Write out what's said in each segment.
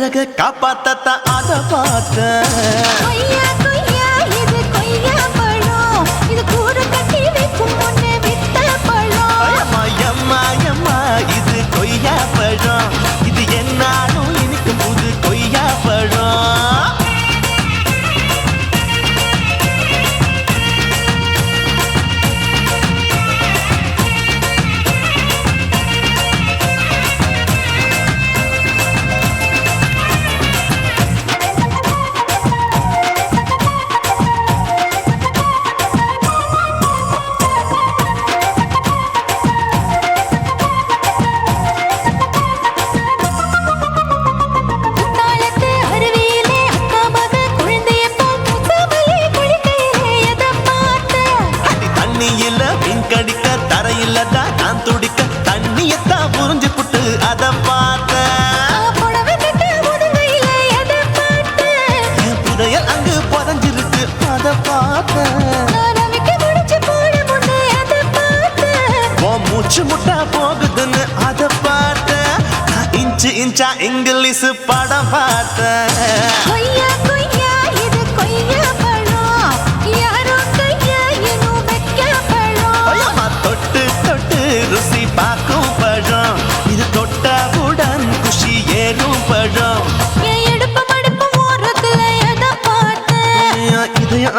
அழக காப்பாத்தத்தான் அத பார்த்த.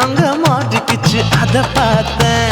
அங்க மாட்டிக்கிச்சு அதை பார்த்தேன்.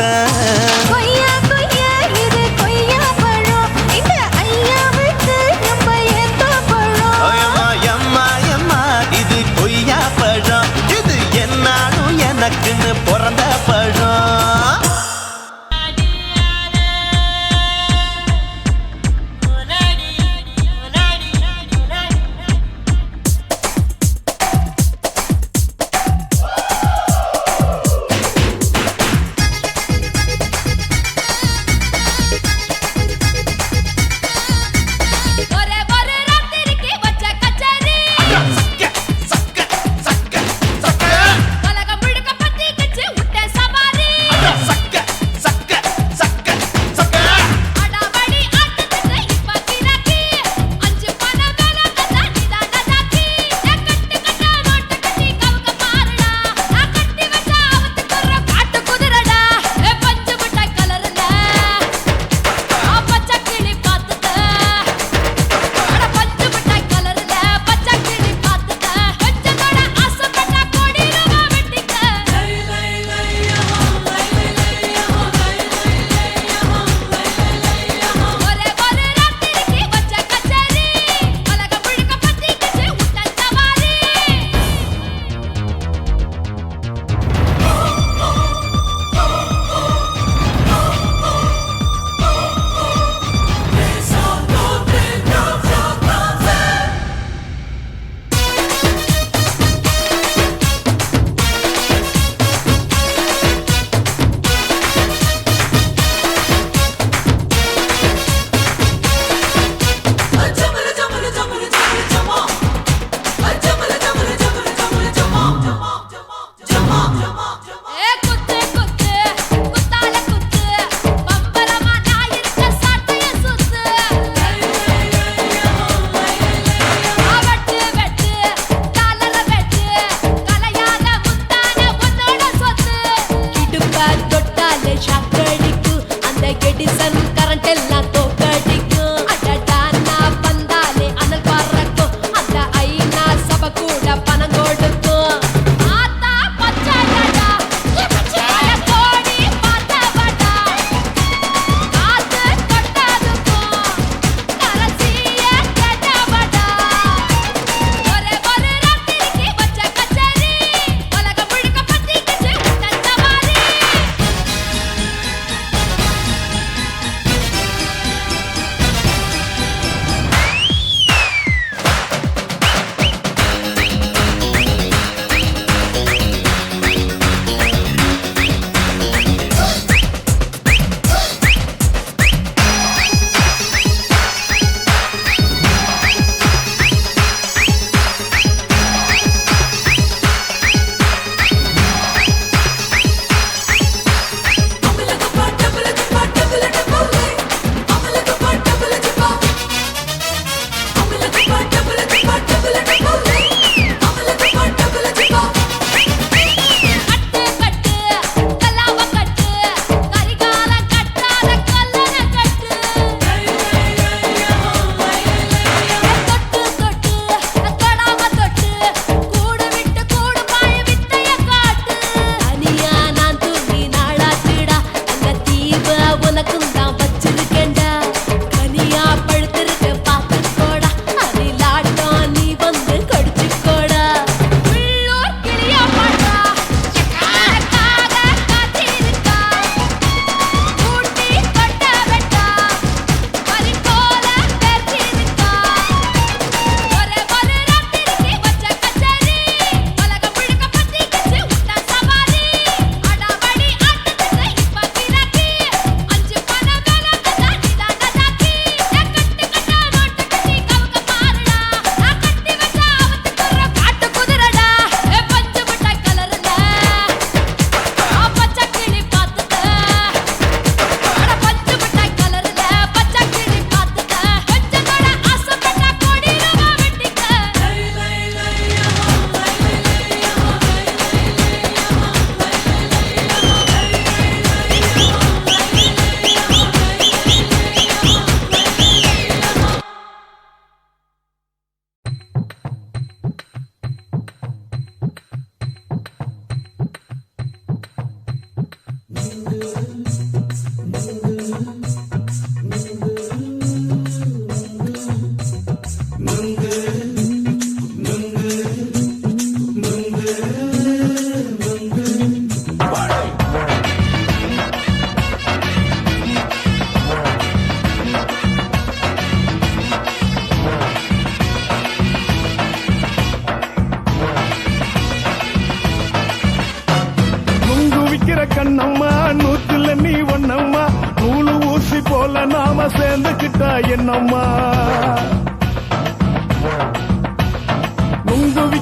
பார்த்தேன்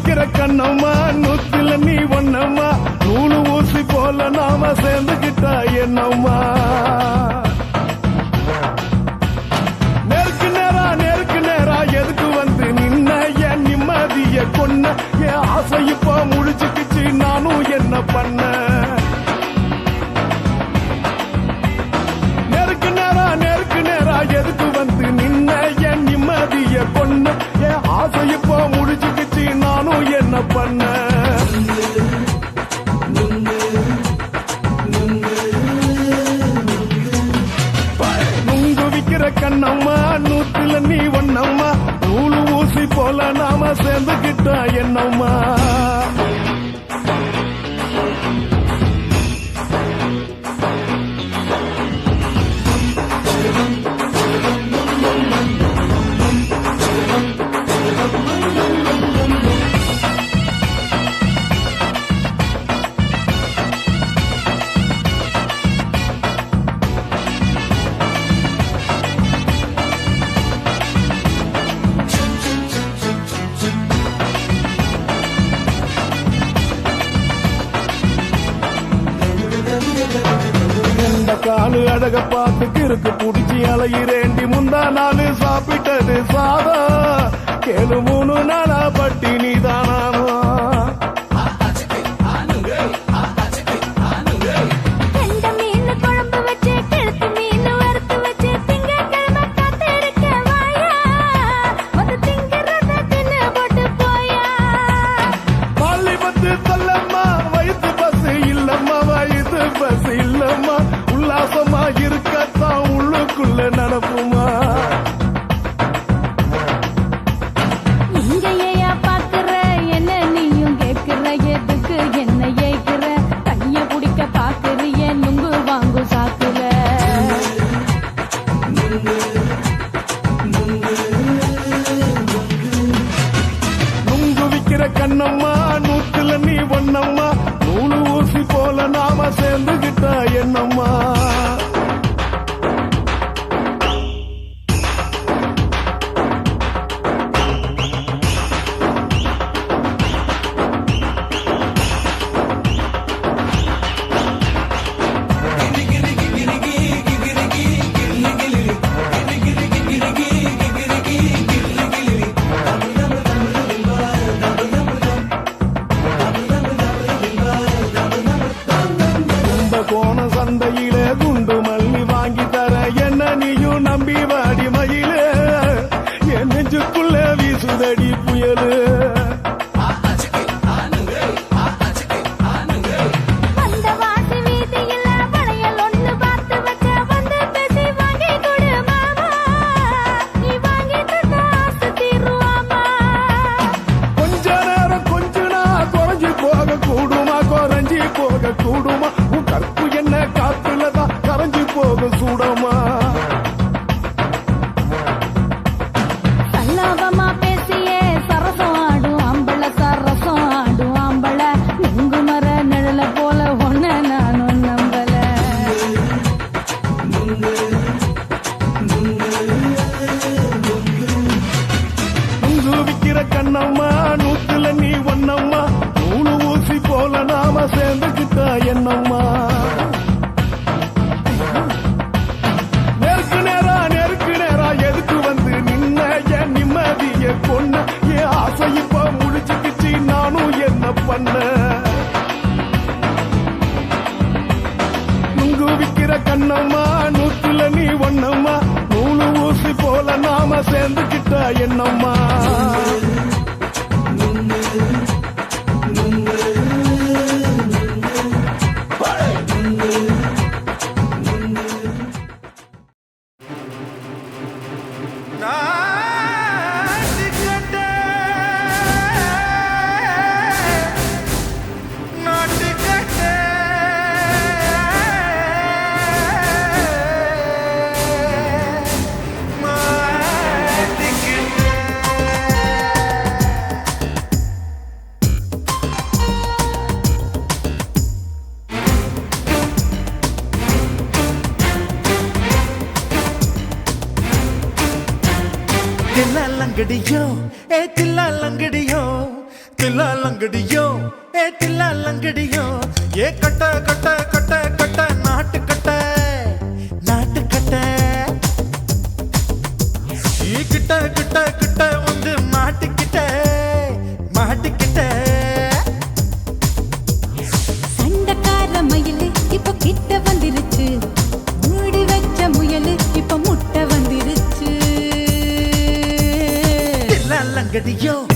நிக்கிற கண்ணம்மா நூத்துல நீ ஒன்னம்மா நூலு ஊசி போல நாம சேர்ந்துகிட்டா என்னம்மா? நேருக்கு நேரா நேருக்கு நேரா எதுக்கு வந்து நின்ன? என் நிம்மதிய கொன்ன என் ஆசை இப்ப முடிச்சுக்கிட்டு பண்ண. நுங்குவிக்கிற கண்ணம்மா நூற்றுல நீ ஒன்னம்மா நூலு ஊசி போல நாம சேர்ந்துகிட்டா என்னம்மா? பொன்னம்மா நூலு ஊசி போல நாம சேர்ந்து Yeah. know லங்கடியோ? ஏ தில்லா லங்கடியோ? தில்லா லங்கடியோ? ஏ தில்லா லங்கடியோ? ஏ கட்ட கட்ட கட்ட கட்ட நாட்டு கட்ட. நாட்டு கட்ட. ஈ கிட்ட கிட்ட கிட்ட வந்து மாட்டிக்கிட்ட மாட்டிக்கிட்ட சண்டக்கார மயிலே இப்போ கிட்ட que di yo.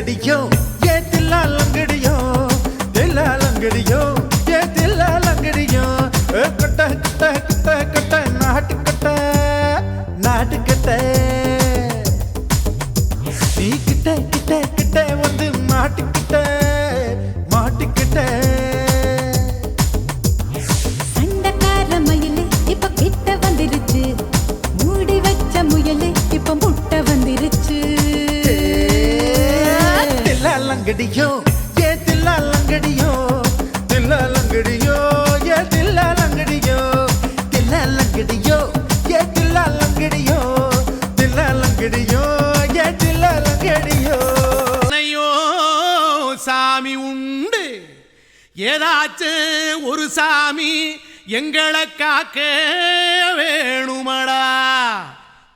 Radio. ஏதாச்சும் ஒரு சாமி எங்களை காக்க வேணுமடா.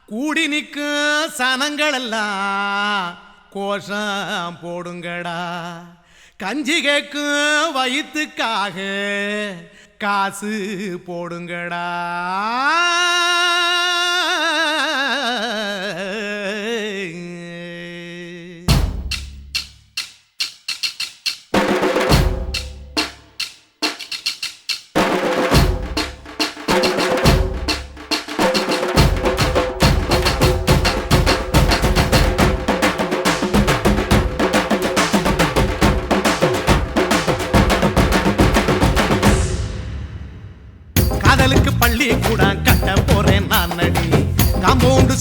கூடி நிற்கும் சனங்களெல்லாம் கோஷம் போடுங்கடா. கஞ்சி கேட்கும் வயிற்றுக்காக காசு போடுங்கடா.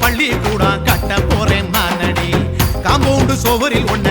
பள்ளி கூட கட்ட போறேன் நானடி காம்பவுண்டு சோவரில் ஒன்ன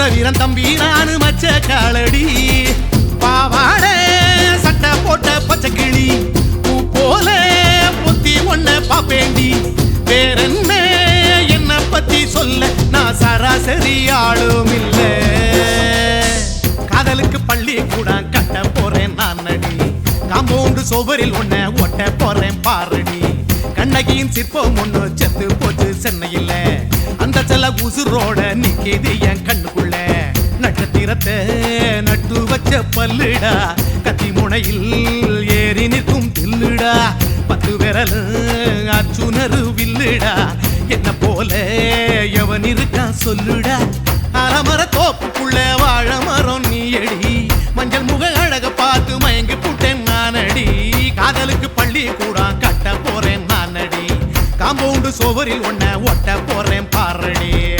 இருப்பேன் வீரன் தம்பி நானு மச்ச காலடி. பாவாட சட்டை போட்ட பச்சை கிளி. பூ போல பொத்தி ஒன்ன பாப்பேண்டி. வேறென்ன என்ன பத்தி சொல்ல? நான் சராசரி ஆளும் இல்ல. காதலுக்கு பள்ளி கூட கட்ட போறேன் நான் நடி காம்பவுண்டு சுவரில் ஒன்ன ஒட்ட போறேன் பாரடி. கண்ணகியின் சிற்பம் ஒண்ணு செத்து போச்சு சென்னையில். அந்த செல உசுரோட நிக்கிது என் கண்ணுக்குள்ள. நட்சத்திரத்தை நட்டு வச்ச பல்லுடா. கத்தி முனையில் ஏறி நிற்கும் தில்லுடா பத்து விரல் அச்சுணரு வில்லுடா. என்ன போல எவன் இருக்கான் சொல்லுடா. அலமர தோப்புக்குள்ள வாழ மரம் நீ நீயடி. மஞ்சள் முக அழக பார்த்து மயங்கி புட்டேன் நானடி. காதலுக்கு பள்ளி கூட கட்ட போறேன். காம்பவுண்டு சுவரில் ஒன்ன ஒட்ட போறேன் பாருடே.